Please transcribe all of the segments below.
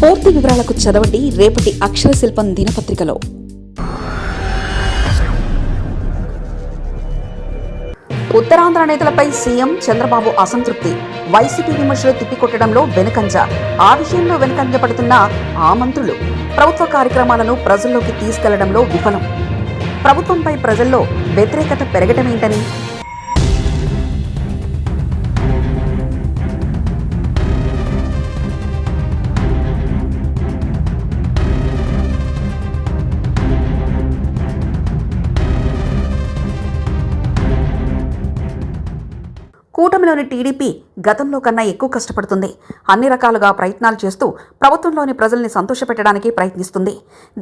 పూర్తి వివరాలకు చదవండి రేపటి అక్షర శిల్పం దినపత్రికలో. ఉత్తరాంధ్ర నేతలపై సీఎం చంద్రబాబు అసంతృప్తి. వైసీపీ విమర్శలు తిప్పికొట్టడంలో వెనుకంజ. ఆ విషయంలో వెనుకంజ పడుతున్న ఆ మంత్రులు. ప్రభుత్వ కార్యక్రమాలను ప్రజల్లోకి తీసుకెళ్ళడంలో విఫలం. ప్రభుత్వంపై ప్రజల్లో వ్యతిరేకత పెరగటమేంటని కూటమిలోని టీడీపీ గతంలో కన్నా ఎక్కువ కష్టపడుతుంది. అన్ని రకాలుగా ప్రయత్నాలు చేస్తూ ప్రభుత్వంలోని ప్రజల్ని సంతోషపెట్టడానికి ప్రయత్నిస్తుంది.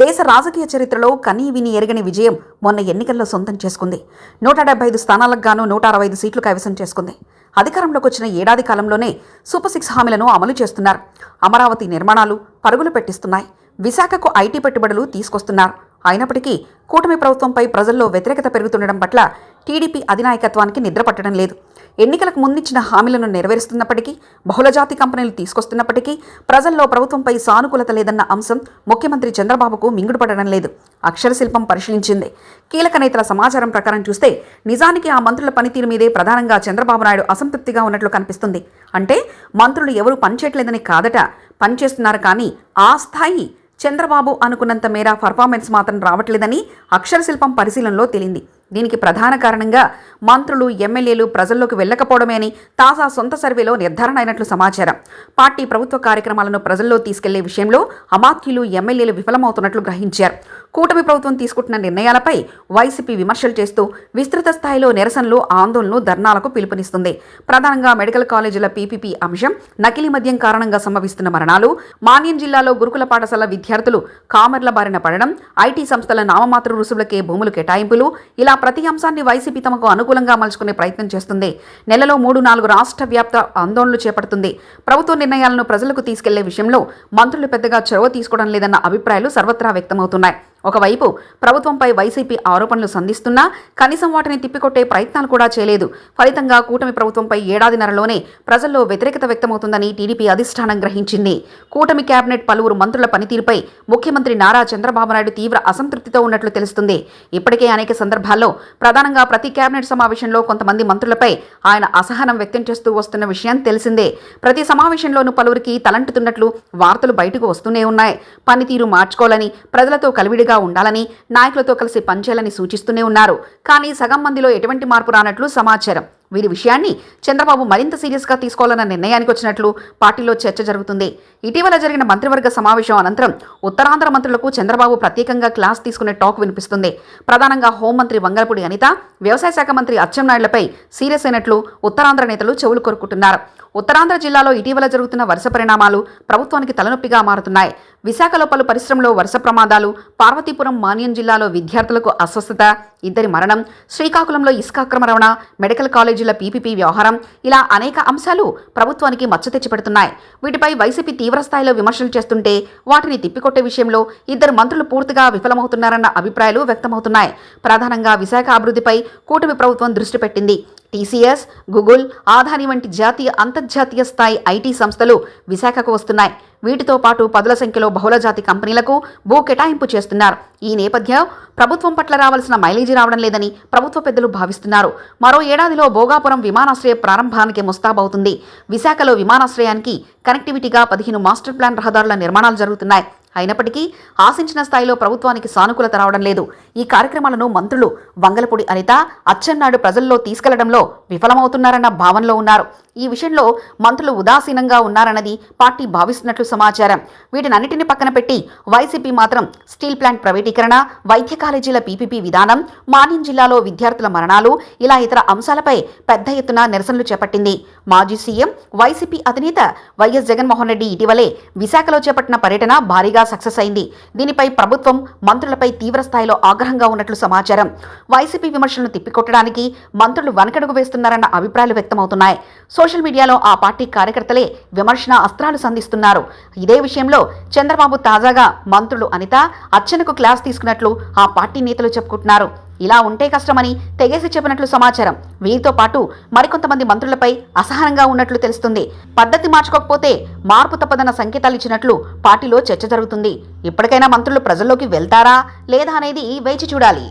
దేశ రాజకీయ చరిత్రలో కనీ విని ఎరగని విజయం మొన్న ఎన్నికల్లో సొంతం చేసుకుంది. నూట డెబ్బై ఐదు స్థానాలకు గాను నూట అరవై ఐదు సీట్లు కైవసం చేసుకుంది. అధికారంలోకి వచ్చిన ఏడాది కాలంలోనే సూపర్ సిక్స్ హామీలను అమలు చేస్తున్నారు. అమరావతి నిర్మాణాలు పరుగులు పెట్టిస్తున్నాయి. విశాఖకు ఐటీ పెట్టుబడులు తీసుకొస్తున్నారు. అయినప్పటికీ కూటమి ప్రభుత్వంపై ప్రజల్లో వ్యతిరేకత పెరుగుతుండడం పట్ల టీడీపీ అధినాయకత్వానికి నిద్రపట్టడం లేదు. ఎన్నికలకు ముందిచ్చిన హామీలను నెరవేరుస్తున్నప్పటికీ బహుళజాతి కంపెనీలు తీసుకొస్తున్నప్పటికీ ప్రజల్లో ప్రభుత్వంపై సానుకూలత లేదన్న అంశం ముఖ్యమంత్రి చంద్రబాబుకు మింగుడుపడడం లేదు. అక్షరశిల్పం పరిశీలించింది. కీలక నేతల సమాచారం ప్రకారం చూస్తే నిజానికి ఆ మంత్రుల పనితీరు మీదే ప్రధానంగా చంద్రబాబు నాయుడు అసంతృప్తిగా ఉన్నట్లు కనిపిస్తుంది. అంటే మంత్రులు ఎవరూ పనిచేయట్లేదని కాదట పనిచేస్తున్నారు కానీ ఆ స్థాయి చంద్రబాబు అనుకున్నంత మేర పర్ఫార్మెన్స్ మాత్రం రావట్లేదని అక్షరశిల్పం పరిశీలనలో తేలింది. దీనికి ప్రధాన కారణంగా మంత్రులు ఎమ్మెల్యేలు ప్రజల్లోకి వెళ్ళకపోవడమే అని తాజా సొంత సర్వేలో నిర్ధారణ అయినట్లు సమాచారం. పార్టీ ప్రభుత్వ కార్యక్రమాలను ప్రజల్లో తీసుకెళ్ళే విషయంలో అమాత్యులు ఎమ్మెల్యేలు విఫలమవుతున్నట్లు గ్రహించారు. కూటమి ప్రభుత్వం తీసుకుంటున్న నిర్ణయాలపై వైసీపీ విమర్శలు చేస్తూ విస్తృత స్థాయిలో నిరసనలు ఆందోళనలు ధర్నాలకు పిలుపునిస్తుంది. ప్రధానంగా మెడికల్ కాలేజీల పీపీపీ అంశం నకిలీ మద్యం కారణంగా సంభవిస్తున్న మరణాలు మాన్యం జిల్లాలో గురుకుల పాఠశాల విద్యార్థులు కామర్ల బారిన పడడం ఐటీ సంస్థల నామమాత్ర రుసుములకే భూములు కేటాయింపులు ఇలా ప్రతి అంశాన్ని వైసీపీ తమకు అనుకూలంగా మలుచుకునే ప్రయత్నం చేస్తుంది. నెలలో మూడు నాలుగు రాష్ట్ర వ్యాప్త ఆందోళనలు చేపడుతుంది. ప్రభుత్వ నిర్ణయాలను ప్రజలకు తీసుకెళ్ళే విషయంలో మంత్రులు పెద్దగా చొరవ తీసుకోవడం లేదన్న అభిప్రాయాలు సర్వత్రా వ్యక్తమవుతున్నాయి. ఒకవైపు ప్రభుత్వంపై వైసీపీ ఆరోపణలు సంధిస్తున్నా కనీసం వాటిని తిప్పికొట్టే ప్రయత్నాలు కూడా చేయలేదు. ఫలితంగా కూటమి ప్రభుత్వంపై ఏడాదిన్నరలోనే ప్రజల్లో వ్యతిరేకత వ్యక్తమవుతుందని టీడీపీ అధిష్టానం గ్రహించింది. కూటమి కేబినెట్ పలువురు మంత్రుల పనితీరుపై ముఖ్యమంత్రి నారా చంద్రబాబు నాయుడు తీవ్ర అసంతృప్తితో ఉన్నట్లు తెలుస్తుంది. ఇప్పటికే అనేక సందర్భాల్లో ప్రధానంగా ప్రతి కేబినెట్ సమావేశంలో కొంతమంది మంత్రులపై ఆయన అసహనం వ్యక్తం చేస్తూ వస్తున్న విషయం తెలిసిందే. ప్రతి సమావేశంలోనూ పలువురికి తలంటుతున్నట్లు వార్తలు బయటకు వస్తూనే ఉన్నాయి. పనితీరు మార్చుకోవాలని ప్రజలతో కలివిడిగా ఉండాలని నాయకులతో కలిసి పనిచేయాలని సూచిస్తూనే ఉన్నారు. కానీ సగం మందిలో ఎటువంటి మార్పు రానట్లు సమాచారం. వీరి విషయాన్ని చంద్రబాబు మరింత సీరియస్గా తీసుకోవాలన్న నిర్ణయానికి వచ్చినట్లు పార్టీలో చర్చ జరుగుతుంది. ఇటీవల జరిగిన మంత్రివర్గ సమావేశం అనంతరం ఉత్తరాంధ్ర మంత్రులకు చంద్రబాబు ప్రత్యేకంగా క్లాస్ తీసుకునే టాక్ వినిపిస్తుంది. ప్రధానంగా హోంమంత్రి వంగలపూడి అనిత వ్యవసాయ శాఖ మంత్రి అచ్చెన్నాయుళ్ళపై సీరియస్ అయినట్లు ఉత్తరాంధ్ర నేతలు చెవులు కొరుకుంటున్నారు ఉత్తరాంధ్ర జిల్లాలో ఇటీవల జరుగుతున్న వరుస పరిణామాలు ప్రభుత్వానికి తలనొప్పిగా మారుతున్నాయి. విశాఖలో పలు పరిశ్రమలో వరుస ప్రమాదాలు పార్వతీపురం మాన్యం జిల్లాలో విద్యార్థులకు అస్వస్థత ఇద్దరి మరణం శ్రీకాకుళంలో ఇసుక అక్రమ రవాణా మెడికల్ కాలేజీల పీపీపీ వ్యవహారం ఇలా అనేక అంశాలు ప్రభుత్వానికి మచ్చ తెచ్చిపెడుతున్నాయి. వీటిపై వైసీపీ తీవ్రస్థాయిలో విమర్శలు చేస్తుంటే వాటిని తిప్పికొట్టే విషయంలో ఇద్దరు మంత్రులు పూర్తిగా విఫలమవుతున్నారన్న అభిప్రాయాలు వ్యక్తమవుతున్నాయి. ప్రధానంగా విశాఖ అభివృద్ధిపై కూటమి ప్రభుత్వం దృష్టి పెట్టింది. టీసీఎస్ గూగుల్ ఆధాని వంటి జాతీయ అంతర్జాతీయ స్థాయి ఐటీ సంస్థలు విశాఖకు వస్తున్నాయి. వీటితో పాటు పదుల సంఖ్యలో బహుళజాతి కంపెనీలకు భూ కేటాయింపు చేస్తున్నారు. ఈ నేపథ్యం ప్రభుత్వం పట్ల రావాల్సిన మైలేజీ రావడం లేదని ప్రభుత్వ పెద్దలు భావిస్తున్నారు. మరో ఏడాదిలో భోగాపురం విమానాశ్రయ ప్రారంభానికి ముస్తాబవుతుంది. విశాఖలో విమానాశ్రయానికి కనెక్టివిటీగా పదిహేను మాస్టర్ ప్లాన్ రహదారుల నిర్మాణాలు జరుగుతున్నాయి. అయినప్పటికీ ఆశించిన స్థాయిలో ప్రభుత్వానికి సానుకూలత రావడం లేదు. ఈ కార్యక్రమాలను మంత్రులు వంగలపూడి అనిత అచ్చెన్నాడు ప్రజల్లో తీసుకెళ్ళడంలో విఫలమవుతున్నారన్న భావనలో ఉన్నారు. ఈ విషయంలో మంత్రులు ఉదాసీనంగా ఉన్నారన్నది పార్టీ భావిస్తున్నట్లు సమాచారం. వీటినన్నిటిని పక్కన పెట్టి వైసీపీ మాత్రం స్టీల్ ప్లాంట్ ప్రైవేటీకరణ వైద్య కాలేజీల పీపీపీ విధానం మాన్యం జిల్లాలో విద్యార్థుల మరణాలు ఇలా ఇతర అంశాలపై పెద్ద ఎత్తున నిరసనలు చేపట్టింది. మాజీ సీఎం వైసీపీ అధినేత వైఎస్ జగన్మోహన్ రెడ్డి ఇటీవలే విశాఖలో చేపట్టిన పర్యటన భారీగా సక్సెస్ అయింది. దీనిపై ప్రభుత్వం మంత్రులపై తీవ్ర స్థాయిలో ఆగ్రహంగా ఉన్నట్లు సమాచారం. వైసీపీ విమర్శలను తిప్పికొట్టడానికి మంత్రులు వెనకడుగు వేస్తున్నారన్న అభిప్రాయాలు వ్యక్తమవుతున్నాయి. సోషల్ మీడియాలో ఆ పార్టీ కార్యకర్తలే విమర్శన అస్త్రాలు సంధిస్తున్నారు. ఇదే విషయంలో చంద్రబాబు తాజాగా మంత్రులు అనిత అచ్చనకు క్లాస్ తీసుకున్నట్లు ఆ పార్టీ నేతలు చెప్పుకుంటున్నారు. ఇలా ఉంటే కష్టమని తెగేసి చెప్పినట్లు సమాచారం. వీరితో పాటు మరికొంతమంది మంత్రులపై అసహనంగా ఉన్నట్లు తెలుస్తుంది. పద్ధతి మార్చుకోకపోతే మార్పు తప్పదన్న సంకేతాలు ఇచ్చినట్లు పార్టీలో చర్చ జరుగుతుంది. ఇప్పటికైనా మంత్రులు ప్రజల్లోకి వెళ్తారా లేదా అనేది వేచి చూడాలి.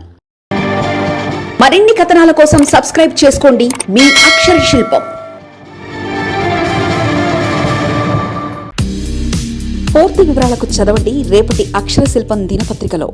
మరిన్ని కథనాల కోసం సబ్స్క్రైబ్ చేసుకోండి మీ అక్షర శిల్పం. పూర్తి వివరాలకు చదవండి రేపటి అక్షర శిల్పం దినపత్రికలో.